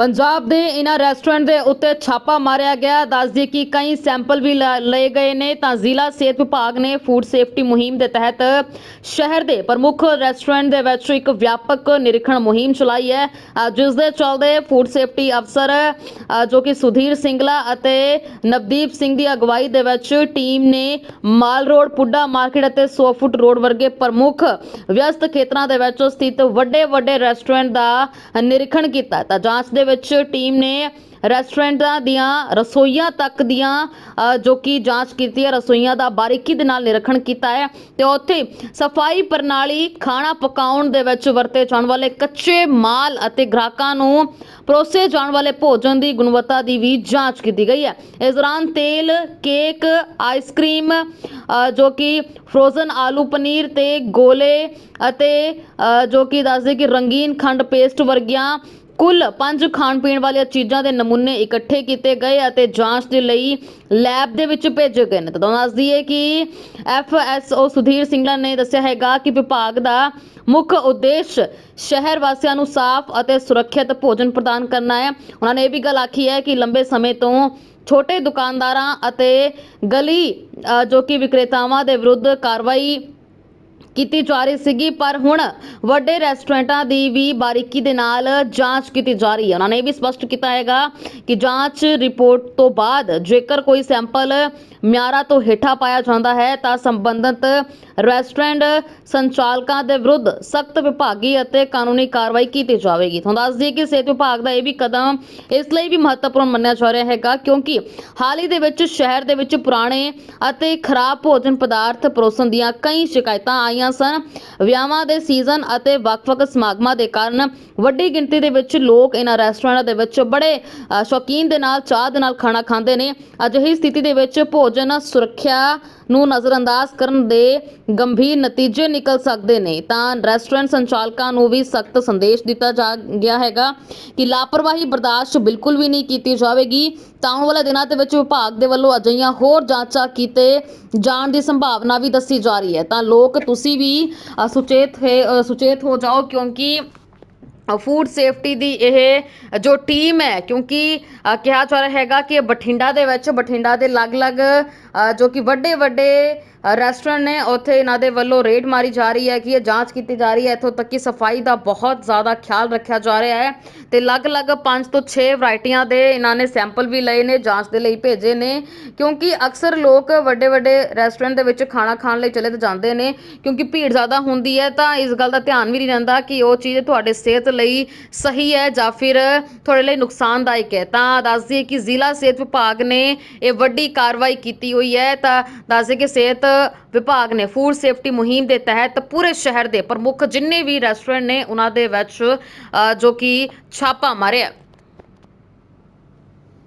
ਪੰਜਾਬ ਦੇ ਇਹਨਾਂ ਰੈਸਟੋਰੈਂਟ ਦੇ ਉੱਤੇ ਛਾਪਾ ਮਾਰਿਆ ਗਿਆ। ਦੱਸਦੀ ਕਿ ਕਈ ਸੈਂਪਲ ਵੀ ਲਏ ਗਏ ਨੇ। ਤਾਂ ਜ਼ਿਲ੍ਹਾ ਸਿਹਤ ਵਿਭਾਗ ਨੇ ਫੂਡ ਸੇਫਟੀ ਮੁਹਿੰਮ ਦੇ ਤਹਿਤ ਸ਼ਹਿਰ ਦੇ ਪ੍ਰਮੁੱਖ ਰੈਸਟੋਰੈਂਟ ਦੇ ਵਿੱਚ ਇੱਕ ਵਿਆਪਕ ਨਿਰੀਖਣ ਮੁਹਿੰਮ ਚਲਾਈ ਹੈ। ਜਿਸ ਦੇ ਚੱਲਦੇ ਫੂਡ ਸੇਫਟੀ ਅਫਸਰ ਜੋ ਕਿ ਸੁਧੀਰ ਸਿੰਗਲਾ ਅਤੇ ਨਵਦੀਪ ਸਿੰਘ ਦੀ ਅਗਵਾਈ ਦੇ ਵਿੱਚ ਟੀਮ ਨੇ ਮਾਲ ਰੋਡ, ਪੁੱਡਾ ਮਾਰਕੀਟ ਅਤੇ 100 ਫੁੱਟ ਰੋਡ ਵਰਗੇ ਪ੍ਰਮੁੱਖ ਵਿਅਸਤ ਖੇਤਰਾਂ ਦੇ ਵਿੱਚ ਸਥਿਤ ਵੱਡੇ ਵੱਡੇ ਰੈਸਟੋਰੈਂਟ ਦਾ ਨਿਰੀਖਣ ਕੀਤਾ। ਤਾਂ ਜਾਂਚ ਦੇ ਵਿੱਚ ਟੀਮ ਨੇ ਰੈਸਟੋਰੈਂਟਾਂ ਦੀਆਂ ਰਸੋਈਆਂ ਤੱਕ ਦੀਆਂ ਜੋ ਕਿ ਜਾਂਚ ਕੀਤੀ ਹੈ ਰਸੋਈਆਂ ਦਾ ਬਾਰੀਕੀ ਦੇ ਨਾਲ ਨਿਰੀਖਣ ਕੀਤਾ ਹੈ ਤੇ ਉੱਥੇ ਸਫ਼ਾਈ ਪ੍ਰਣਾਲੀ ਖਾਣਾ ਪਕਾਉਣ ਦੇ ਵਿੱਚ ਵਰਤੇ ਜਾਣ ਵਾਲੇ ਕੱਚੇ ਮਾਲ ਅਤੇ ਗ੍ਰਾਹਕਾਂ ਨੂੰ ਪਰੋਸੇ ਜਾਣ ਵਾਲੇ ਭੋਜਨ ਦੀ ਗੁਣਵੱਤਾ ਦੀ ਵੀ ਜਾਂਚ ਕੀਤੀ ਗਈ ਹੈ। ਇਸ ਦੌਰਾਨ ਤੇਲ ਕੇਕ ਆਈਸਕ੍ਰੀਮ ਅ, ਜੋ ਕਿ ਫਰੋਜ਼ਨ ਆਲੂ ਪਨੀਰ ਤੇ ਗੋਲੇ ਅਤੇ ਜੋ ਕਿ ਦੱਸਦੇ ਕਿ ਰੰਗੀਨ ਖੰਡ ਪੇਸਟ ਵਰਗੀਆਂ ਕੁੱਲ ਪੰਜ ਖਾਣ ਪੀਣ ਵਾਲੀਆਂ ਚੀਜ਼ਾਂ ਦੇ ਨਮੂਨੇ ਇਕੱਠੇ ਕੀਤੇ ਗਏ ਅਤੇ ਜਾਂਚ ਦੇ ਲਈ ਲੈਬ ਦੇ ਵਿੱਚ ਭੇਜੇ ਗਏ ਨੇ। ਤਾਂ ਤੁਹਾਨੂੰ ਦੱਸ ਦਈਏ ਕਿ ਐਫਐਸਓ ਸੁਧੀਰ ਸਿੰਘਲਾ ਨੇ ਦੱਸਿਆ ਹੈਗਾ ਕਿ ਵਿਭਾਗ ਦਾ ਮੁੱਖ ਉਦੇਸ਼ ਸ਼ਹਿਰ ਵਾਸੀਆਂ ਨੂੰ ਸਾਫ਼ ਅਤੇ ਸੁਰੱਖਿਅਤ ਭੋਜਨ ਪ੍ਰਦਾਨ ਕਰਨਾ ਹੈ। ਉਹਨਾਂ ਨੇ ਇਹ ਵੀ ਗੱਲ ਆਖੀ ਹੈ ਕਿ ਲੰਬੇ ਸਮੇਂ ਤੋਂ ਛੋਟੇ ਦੁਕਾਨਦਾਰਾਂ ਅਤੇ ਗਲੀ ਜੋ ਕਿ ਵਿਕਰੇਤਾਵਾਂ ਦੇ ਵਿਰੁੱਧ ਕਾਰਵਾਈ ਕੀਤੀ ਜਾ ਰਹੀ ਸੀਗੀ, ਪਰ ਹੁਣ ਵੱਡੇ ਰੈਸਟੋਰੈਂਟਾਂ ਦੀ ਵੀ ਬਾਰੀਕੀ ਦੇ ਨਾਲ ਜਾਂਚ ਕੀਤੀ ਜਾ ਰਹੀ ਹੈ। ਉਹਨਾਂ ਨੇ ਇਹ ਵੀ ਸਪਸ਼ਟ ਕੀਤਾ ਹੈਗਾ ਕਿ ਜਾਂਚ ਰਿਪੋਰਟ ਤੋਂ ਬਾਅਦ ਜੇਕਰ ਕੋਈ ਸੈਂਪਲ ਮਿਆਰਾ ਤੋਂ ਹੇਠਾਂ ਪਾਇਆ ਜਾਂਦਾ ਹੈ, ਤਾਂ ਸੰਬੰਧਿਤ ਰੈਸਟੋਰੈਂਟ ਸੰਚਾਲਕਾਂ ਦੇ ਵਿਰੁੱਧ ਸਖਤ ਵਿਭਾਗੀ ਅਤੇ ਕਾਨੂੰਨੀ ਕਾਰਵਾਈ ਕੀਤੀ ਜਾਵੇਗੀ। ਤੁਹਾਨੂੰ ਦੱਸ ਦਈਏ ਕਿ ਸਿਹਤ ਵਿਭਾਗ ਦਾ ਇਹ ਵੀ ਕਦਮ ਇਸ ਲਈ ਵੀ ਮਹੱਤਵਪੂਰਨ ਮੰਨਿਆ ਜਾ ਰਿਹਾ ਹੈਗਾ ਕਿਉਂਕਿ ਹਾਲ ਹੀ ਦੇ ਵਿੱਚ ਸ਼ਹਿਰ ਦੇ ਵਿੱਚ ਪੁਰਾਣੇ ਅਤੇ ਖਰਾਬ ਭੋਜਨ ਪਦਾਰਥ ਪਰੋਸਣ ਦੀਆਂ ਕਈ ਸ਼ਿਕਾਇਤਾਂ ਆਈਆਂ ਸਨ। ਵਿਆਹਾਂ ਦੇ ਸੀਜ਼ਨ ਅਤੇ ਵੱਖ-ਵੱਖ ਸਮਾਗਮਾਂ ਦੇ ਕਾਰਨ ਵੱਡੀ ਗਿਣਤੀ ਦੇ ਵਿੱਚ ਲੋਕ ਇਹਨਾਂ ਰੈਸਟੋਰੈਂਟਾਂ ਦੇ ਵਿੱਚ ਬੜੇ ਸ਼ੌਕੀਨ ਦੇ ਨਾਲ, ਚਾਹ ਦੇ ਨਾਲ ਖਾਣਾ ਖਾਂਦੇ ਨੇ। ਅਜਿਹੀ ਸਥਿਤੀ ਦੇ ਵਿੱਚ ਭੋਜਨ ਸੁਰੱਖਿਆ ਨੂੰ ਨਜ਼ਰਅੰਦਾਜ਼ ਕਰਨ ਦੇ ਗੰਭੀਰ ਨਤੀਜੇ ਨਿਕਲ ਸਕਦੇ ਨੇ। ਤਾਂ ਰੈਸਟੋਰੈਂਟ ਸੰਚਾਲਕਾਂ ਨੂੰ ਵੀ ਸਖਤ ਸੰਦੇਸ਼ ਦਿੱਤਾ ਜਾ ਗਿਆ ਹੈਗਾ ਕਿ ਲਾਪਰਵਾਹੀ ਬਰਦਾਸ਼ਤ ਬਿਲਕੁਲ ਵੀ ਨਹੀਂ ਕੀਤੀ ਜਾਵੇਗੀ। ਤਾਂ ਆਉਣ ਵਾਲੇ ਦਿਨਾਂ ਦੇ ਵਿੱਚ ਵਿਭਾਗ ਦੇ ਵੱਲੋਂ ਅਜਿਹੀਆਂ ਹੋਰ ਜਾਂਚਾਂ ਕੀਤੇ ਜਾਣ ਦੀ ਸੰਭਾਵਨਾ ਵੀ ਦੱਸੀ ਜਾ ਰਹੀ ਹੈ। ਤਾਂ ਲੋਕ ਤੁਸੀਂ ਵੀ ਅ, ਸੁਚੇਤ ਸੁਚੇਤ ਹੋ ਜਾਓ ਕਿਉਂਕਿ ਫੂਡ ਸੇਫਟੀ ਦੀ ਇਹ ਜੋ ਟੀਮ ਹੈ, ਕਿਉਂਕਿ ਕਿਹਾ ਜਾ ਰਿਹਾ ਹੈਗਾ ਕਿ ਬਠਿੰਡਾ ਦੇ ਵਿੱਚ, ਬਠਿੰਡਾ ਦੇ ਅਲੱਗ-ਅਲੱਗ ਜੋ ਕਿ ਵੱਡੇ ਵੱਡੇ ਰੈਸਟੋਰੈਂਟ ਨੇ ਉੱਥੇ ਇਹਨਾਂ ਦੇ ਵੱਲੋਂ ਰੇਡ ਮਾਰੀ ਜਾ ਰਹੀ ਹੈ ਕਿ ਇਹ ਜਾਂਚ ਕੀਤੀ ਜਾ ਰਹੀ ਹੈ। ਇੱਥੋਂ ਤੱਕ ਕਿ ਸਫ਼ਾਈ ਦਾ ਬਹੁਤ ਜ਼ਿਆਦਾ ਖਿਆਲ ਰੱਖਿਆ ਜਾ ਰਿਹਾ ਹੈ ਤੇ ਅਲੱਗ-ਅਲੱਗ 5 ਤੋਂ 6 ਵੈਰਾਈਟੀਆਂ ਦੇ ਇਹਨਾਂ ਨੇ ਸੈਂਪਲ ਵੀ ਲਏ ਨੇ, ਜਾਂਚ ਦੇ ਲਈ ਭੇਜੇ ਨੇ। ਕਿਉਂਕਿ ਅਕਸਰ ਲੋਕ ਵੱਡੇ-ਵੱਡੇ ਰੈਸਟੋਰੈਂਟ ਦੇ ਵਿੱਚ ਖਾਣਾ ਖਾਣ ਲਈ ਚਲੇ ਤਾਂ ਜਾਂਦੇ ਨੇ, ਕਿਉਂਕਿ ਭੀੜ ਜ਼ਿਆਦਾ ਹੁੰਦੀ ਹੈ ਤਾਂ ਇਸ ਗੱਲ ਦਾ ਧਿਆਨ ਵੀ ਨਹੀਂ ਰਹਿੰਦਾ ਕਿ ਉਹ ਚੀਜ਼ ਤੁਹਾਡੇ ਸਿਹਤ ਲਈ ਸਹੀ ਹੈ ਜਾਂ ਫਿਰ ਤੁਹਾਡੇ ਲਈ ਨੁਕਸਾਨਦਾਇਕ ਹੈ। ਤਾਂ ਦੱਸ ਦਈਏ ਕਿ ਜ਼ਿਲ੍ਹਾ ਸਿਹਤ ਵਿਭਾਗ ਨੇ ਇਹ ਵੱਡੀ ਕਾਰਵਾਈ ਕੀਤੀ ਹੋਈ ਹੈ। ਤਾਂ ਦੱਸ ਦਈਏ ਕਿ ਸਿਹਤ ਵਿਭਾਗ ਨੇ ਫੂਡ ਸੇਫਟੀ ਮੁਹਿੰਮ ਦੇ ਤਹਿਤ ਪੂਰੇ ਸ਼ਹਿਰ ਦੇ ਪ੍ਰਮੁੱਖ ਜਿੰਨੇ ਵੀ ਰੈਸਟੋਰੈਂਟ ਨੇ ਉਹਨਾਂ ਦੇ ਵਿੱਚ ਅ, ਜੋ ਕਿ ਛਾਪਾ ਮਾਰਿਆ।